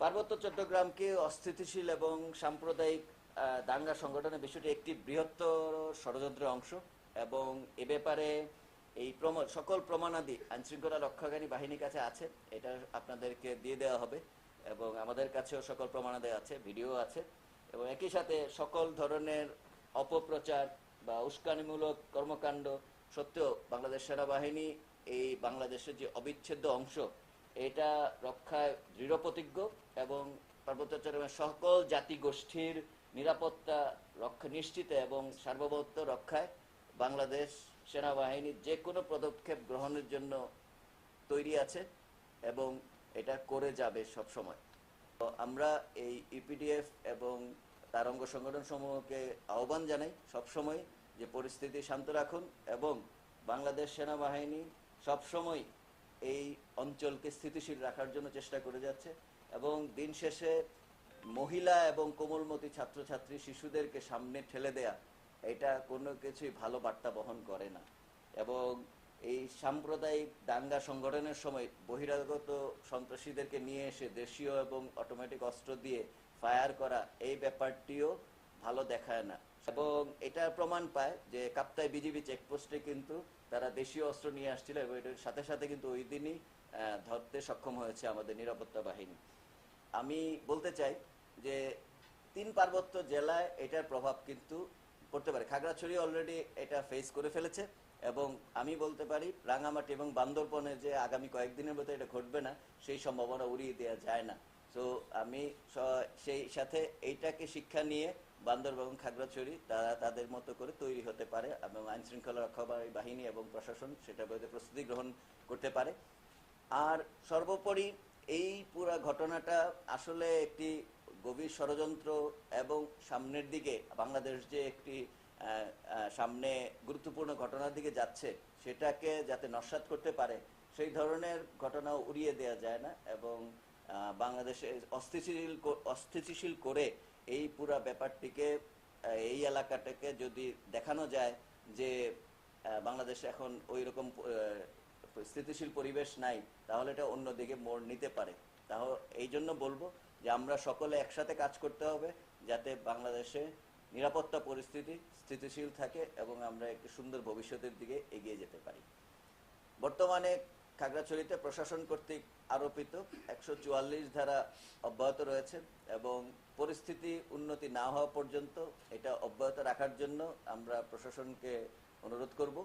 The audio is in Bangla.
পার্বত্য চট্টগ্রামকে অস্থিতিশীল এবং সাম্প্রদায়িক দাঙ্গা সংগঠনের বিষয়টি একটি বৃহত্তর ষড়যন্ত্রের অংশ এবং এ ব্যাপারে এই সকল প্রমাণাদি আইনশৃঙ্খলা রক্ষাকারী বাহিনীর কাছে আছে, এটা আপনাদেরকে দিয়ে দেওয়া হবে এবং আমাদের কাছেও সকল প্রমাণাদি আছে, ভিডিও আছে এবং একই সাথে সকল ধরনের অপপ্রচার বা উস্কানিমূলক কর্মকাণ্ড সত্ত্বেও বাংলাদেশ সেনাবাহিনী এই বাংলাদেশের যে অবিচ্ছেদ্য অংশ এটা রক্ষায় দৃঢ় প্রতিজ্ঞ এবং পার্বত্য চট্টগ্রামের সকল জাতিগোষ্ঠীর নিরাপত্তা রক্ষা নিশ্চিত এবং সার্বভৌমত্ব রক্ষায় বাংলাদেশ সেনাবাহিনী যে কোনো পদক্ষেপ গ্রহণের জন্য তৈরি আছে এবং এটা করে যাবে সব সময়। তো আমরা এই ইপিডিএফ এবং তার অঙ্গ সংগঠন সমূহকে আহ্বান জানাই সবসময় যে পরিস্থিতি শান্ত রাখুন এবং বাংলাদেশ সেনাবাহিনী সবসময় এই অঞ্চলকে স্থিতিশীল রাখার জন্য চেষ্টা করে যাচ্ছে এবং দিন শেষে মহিলা এবং কোমলমতি ছাত্রছাত্রী শিশুদেরকে সামনে ঠেলে দেয়া, এটা কোনো কিছুই ভালো বার্তা বহন করে না। এবং এই সাম্প্রদায়িক দাঙ্গা সংগঠনের সময় বহিরাগত সন্ত্রাসীদেরকে নিয়ে এসে দেশীয় এবং অটোমেটিক অস্ত্র দিয়ে ফায়ার করা, এই ব্যাপারটিও ভালো দেখায় না। এবং এটা প্রমাণ পায় যে কাপ্তাই বিজিবি চেকপোস্টে কিন্তু তারা দেশীয় অস্ত্র নিয়ে আসছিল এবং এটার সাথে সাথে কিন্তু ওই দিনই ধরতে সক্ষম হয়েছে আমাদের নিরাপত্তা বাহিনী। আমি বলতে চাই যে তিন পার্বত্য জেলায় এটার প্রভাব কিন্তু পড়তে পারে। খাগড়াছড়ি অলরেডি এটা ফেস করে ফেলেছে এবং আমি বলতে পারি রাঙামাটি এবং বান্দরবনে যে আগামী কয়েকদিনের মধ্যে এটা ঘটবে না, সেই সম্ভাবনা উড়িয়ে দেওয়া যায় না। তো আমি সেই সাথে এইটাকে শিক্ষা নিয়ে বান্দরবন খাগড়াছড়ি, তারা তাদের মতো করে তৈরি হতে পারে এবং আইন শৃঙ্খলা রক্ষাকারী বাহিনী এবং প্রশাসন সেটা বিরুদ্ধে প্রস্তুতি গ্রহণ করতে পারে। আর সর্বোপরি এই পুরা ঘটনাটা আসলে একটি গভীর ষড়যন্ত্র এবং সামনের দিকে বাংলাদেশ যে একটি সামনে গুরুত্বপূর্ণ ঘটনার দিকে যাচ্ছে সেটাকে যাতে নস্বাত করতে পারে, সেই ধরনের ঘটনা উড়িয়ে দেওয়া যায় না এবং বাংলাদেশে অস্থিতিশীল অস্থিতিশীল করে এই পুরা ব্যাপারটিকে এই এলাকাটাকে যদি দেখানো যায় যে বাংলাদেশে এখন ওই রকম স্থিতিশীল পরিবেশ নাই, তাহলে এটা অন্যদিকে মোড় নিতে পারে। তাহলে এই জন্য বলব যে আমরা সকলে একসাথে কাজ করতে হবে যাতে বাংলাদেশে নিরাপত্তা পরিস্থিতি স্থিতিশীল থাকে এবং আমরা একটি সুন্দর ভবিষ্যতের দিকে এগিয়ে যেতে পারি। বর্তমানে খাগড়াছড়িতে প্রশাসন কর্তৃক আরোপিত একশো চুয়াল্লিশ ধারা অব্যাহত রয়েছে এবং পরিস্থিতি উন্নতি না হওয়া পর্যন্ত এটা অব্যাহত রাখার জন্য আমরা প্রশাসনকে অনুরোধ করব।